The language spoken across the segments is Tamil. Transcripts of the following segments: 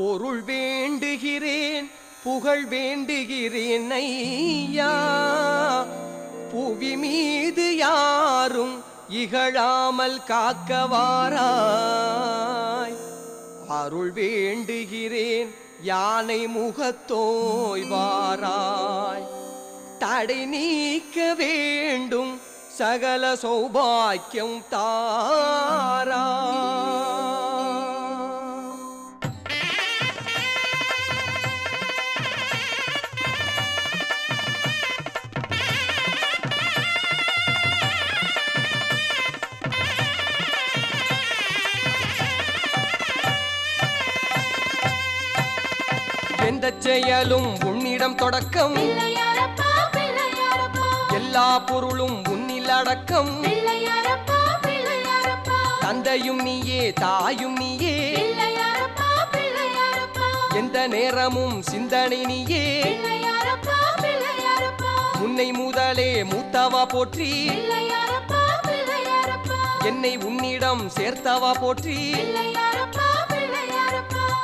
பொருள் வேண்டுகிறேன் புகழ் வேண்டுகிறேன் ஐயா. புவி மீது யாரும் இகழாமல் காக்கவாராய். அருள் வேண்டுகிறேன் யானை முகத்தோய்வாராய் தடை நீக்க வேண்டும் சகல சௌபாக்கியம் தாராய். எந்த செயலும் உன்னிடம் தொடக்கம். எல்லா பொருளும் உன்னில் அடக்கம். தந்தையும் நீயே தாயும் நீயே. எந்த நேரமும் சிந்தனை நீயே. உன்னை முதலே மூத்தவா போற்றி. என்னை உன்னிடம் சேர்த்தவா போற்றி.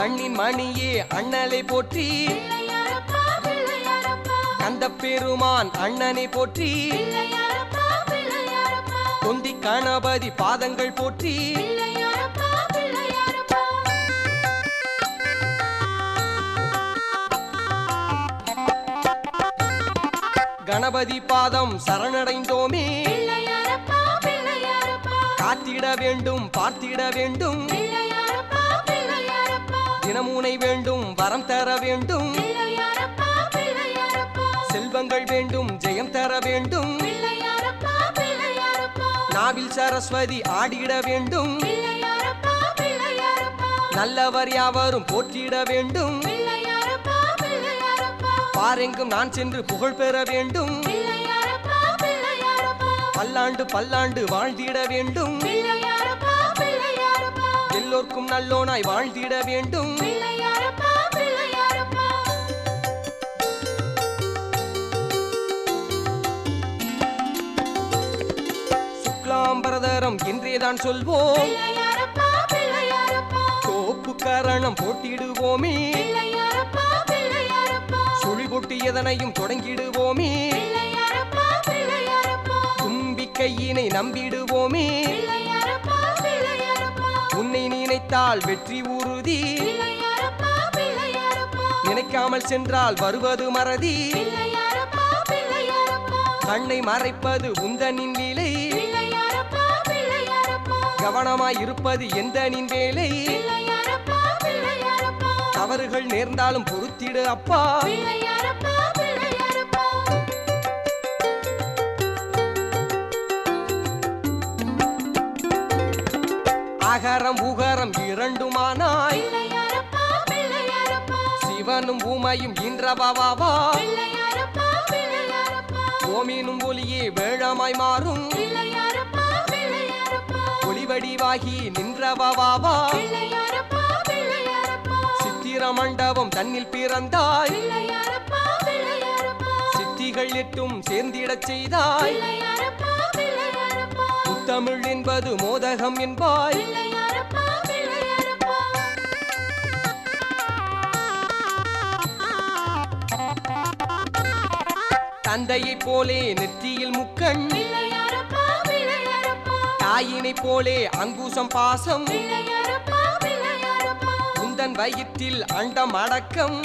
கண்ணின் மணியே அண்ணலை போற்றி. கந்த பெருமான் அண்ணனை போற்றி. தொந்தி கணபதி பாதங்கள் போற்றி. கணபதி பாதம் சரணடைந்தோமே. காத்திட வேண்டும் பார்த்திட வேண்டும். தினமுனை வேண்டும் வரம் தர வேண்டும். செல்வங்கள் வேண்டும் ஜெயம் தர வேண்டும். நாவில் சரஸ்வதி ஆடிட வேண்டும். நல்லவர் யாவரும் போற்றிட வேண்டும். பாரெங்கும் நான் சென்று புகழ் பெற வேண்டும். பல்லாண்டு பல்லாண்டு வாழ்ந்திட வேண்டும். எல்லோர்க்கும் நல்லோனாய் வாழ்ந்திட வேண்டும். சுக்லாம்பரதரம் என்றேதான் சொல்வோம். தோப்பு கரணம் போட்டிடுவோமே. பிள்ளையாரப்பா பிள்ளையாரப்பா. சுழி கொட்டி எதனையும் தொடங்கிடுவோமே. தும்பிக்கையினை நம்பிடுவோமே. உன்னை நினைத்தால் வெற்றி உறுதி நினைக்காமல் சென்றால் வருவது மறதி. கண்ணை மறைப்பது உந்தனின் வேலை. கவனமாய் இருப்பது எந்தனின் வேலை. தவறுகள் நேர்ந்தாலும் பொறுத்திடு அப்பா. அகரம் உகரம் இரண்டுமானாய். சிவனும் உமையும் இன்றவாவா ஓமினும் ஒளியே வேழமாய் மாறும். ஒளிவடிவாகி நின்றவாவா சித்திர மண்டபம் தன்னில் பிறந்தாய். சித்திகள் எட்டும் சேர்ந்திடச் செய்தாய். முத்தமிழ் என்பது மோதகம் என்பாய். தந்தையைப் போலே நெற்றியில் முக்கண். தாயினைப் போலே அங்குசம் பாசம். உந்தன் வயிற்றில் அண்டம் அடக்கம்.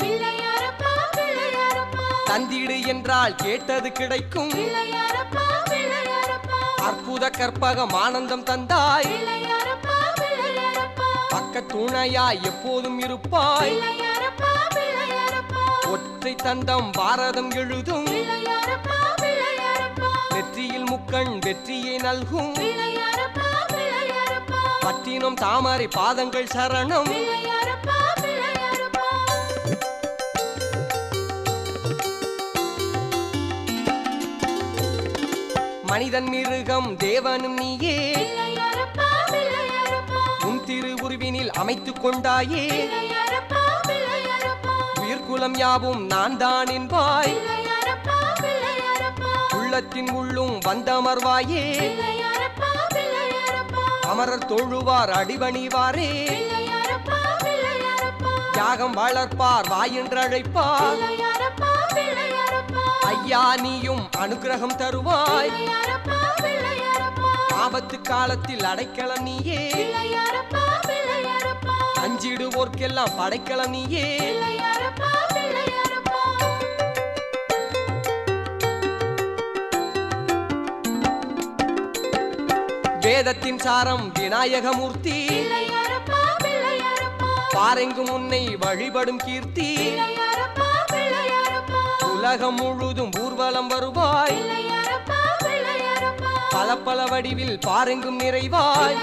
தந்திடு என்றால் கேட்டது கிடைக்கும். அற்புத கற்பகம் ஆனந்தம் தந்தாய். பக்க துணையாய் எப்போதும் இருப்பாய். ஒற்றை தந்தம் பாரதம் எழுதும். வெற்றியில் நெற்றியில் முக்கண் வெற்றியை நல்கும். பட்டினம் தாமரை பாதங்கள் சரணம். மனிதன் மிருகம் தேவனும் நீயே. உன் திருவுருவினில் அமைத்துக் கொண்டாயே. உயிர்குலம் யாவும் நான் தான் என்பாய் உள்ளத்தின் உள்ளும் வந்தமர்வாயே. அமரர் தொழுவார் அடிபணிவாரே. யாகம் வளர்ப்பார் வாயென்றழைப்பார் ஐயா நீயும் அனுக்கிரகம் தருவாய். ஆபத்து காலத்தில் அடைக்கலம் நீயே. அஞ்சிடுவோர்க்கெல்லாம் படைக்கலம் நீயே. வேதத்தின் சாரம் விநாயகமூர்த்தி. பாரெங்கும் உன்னை வழிபடும் கீர்த்தி. உலகம் முழுதும் ஊர்வலம் வருவாய். பல பல வடிவில் பாரெங்கும் நிறைவாய்.